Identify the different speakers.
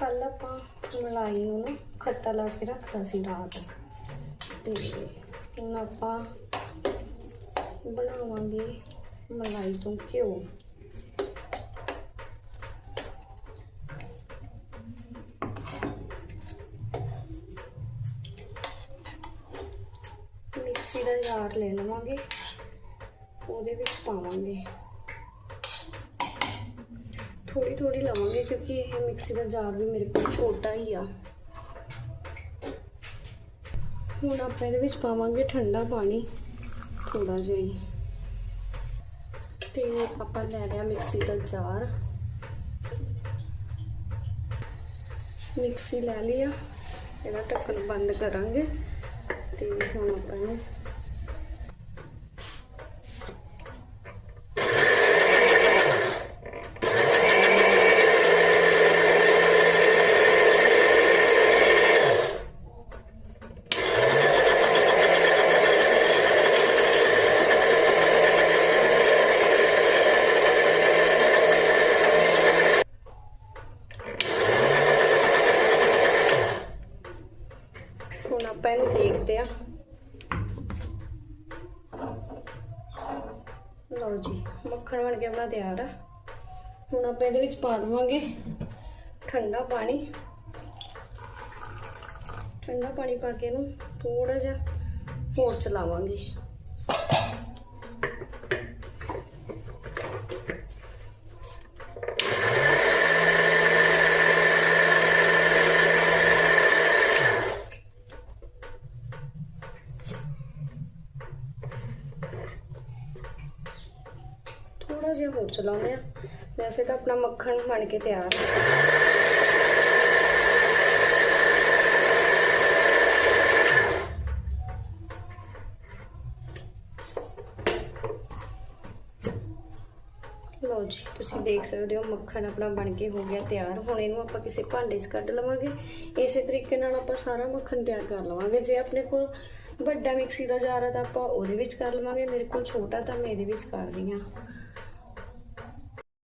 Speaker 1: ਕੱਲ ਆਪਾਂ ਮਲਾਈ ਨੂੰ ਨਾ ਖੱਟਾ ਲਾ ਕੇ ਰੱਖਤਾ ਸੀ ਰਾਤ। ਤੇ ਹੁਣ ਆਪਾਂ ਬਣਾਵਾਂਗੇ ਮਲਾਈ ਤੋਂ ਘਿਓ। ਮਿਕਸੀ ਦਾ ਜਾਰ ਲੈ ਲਵਾਂਗੇ। ਉਹਦੇ ਵਿੱਚ ਪਾਵਾਂਗੇ। ਥੋੜੀ ਥੋੜੀ ਲਵਾਂਗੇ ਕਿਉਂਕਿ ਇਹ ਮਿਕਸੀ ਦਾ ਜਾਰ ਵੀ ਮੇਰੇ ਕੋਲ ਛੋਟਾ ਹੀ ਆ। ਹੁਣ ਆਪਾਂ ਇਹਦੇ ਵਿੱਚ ਪਾਵਾਂਗੇ ਠੰਡਾ ਪਾਣੀ ਥੋੜਾ ਜਿਹਾ ਹੀ। ਤੇ ਆਪਾਂ ਲੈ ਲਿਆ ਮਿਕਸੀ ਦਾ ਜਾਰ। ਮਿਕਸੀ ਲੈ ਲਿਆ ਇਹਦਾ ਢੱਕਣ ਬੰਦ ਕਰਾਂਗੇ। ਤੇ ਹੁਣ ਆਪਾਂ ਇਹਨੂੰ ਹੁਣ ਆਪਾਂ ਇਹਨੂੰ ਦੇਖਦੇ ਆ ਲਓ ਜੀ, ਮੱਖਣ ਬਣ ਕੇ ਆਪਣਾ ਤਿਆਰ ਆ। ਹੁਣ ਆਪਾਂ ਇਹਦੇ ਵਿੱਚ ਪਾ ਦੇਵਾਂਗੇ ਠੰਡਾ ਪਾਣੀ। ਠੰਡਾ ਪਾਣੀ ਪਾ ਕੇ ਇਹਨੂੰ ਥੋੜਾ ਜਿਹਾ ਹੋਰ ਚਲਾਵਾਂਗੇ। ਥੋੜਾ ਜਿਹਾ ਹੋਰ ਚਲਾਉਂਦੇ ਆ ਵੈਸੇ ਤਾਂ ਆਪਣਾ ਮੱਖਣ ਬਣ ਕੇ ਤਿਆਰ ਲਓ ਜੀ, ਤੁਸੀਂ ਦੇਖ ਸਕਦੇ ਹੋ ਮੱਖਣ ਆਪਣਾ ਬਣ ਕੇ ਹੋ ਗਿਆ ਤਿਆਰ। ਹੁਣ ਇਹਨੂੰ ਆਪਾਂ ਕਿਸੇ ਭਾਂਡੇ 'ਚ ਕੱਢ ਲਵਾਂਗੇ। ਇਸੇ ਤਰੀਕੇ ਨਾਲ ਆਪਾਂ ਸਾਰਾ ਮੱਖਣ ਤਿਆਰ ਕਰ ਲਵਾਂਗੇ। ਜੇ ਆਪਣੇ ਕੋਲ ਵੱਡਾ ਮਿਕਸੀ ਦਾ ਜਾਰ ਹੈ ਤਾਂ ਆਪਾਂ ਉਹਦੇ ਵਿੱਚ ਕਰ ਲਵਾਂਗੇ। ਮੇਰੇ ਕੋਲ ਛੋਟਾ ਤਾਂ ਮੈਂ ਇਹਦੇ ਵਿੱਚ ਕਰ ਰਹੀ ਹਾਂ।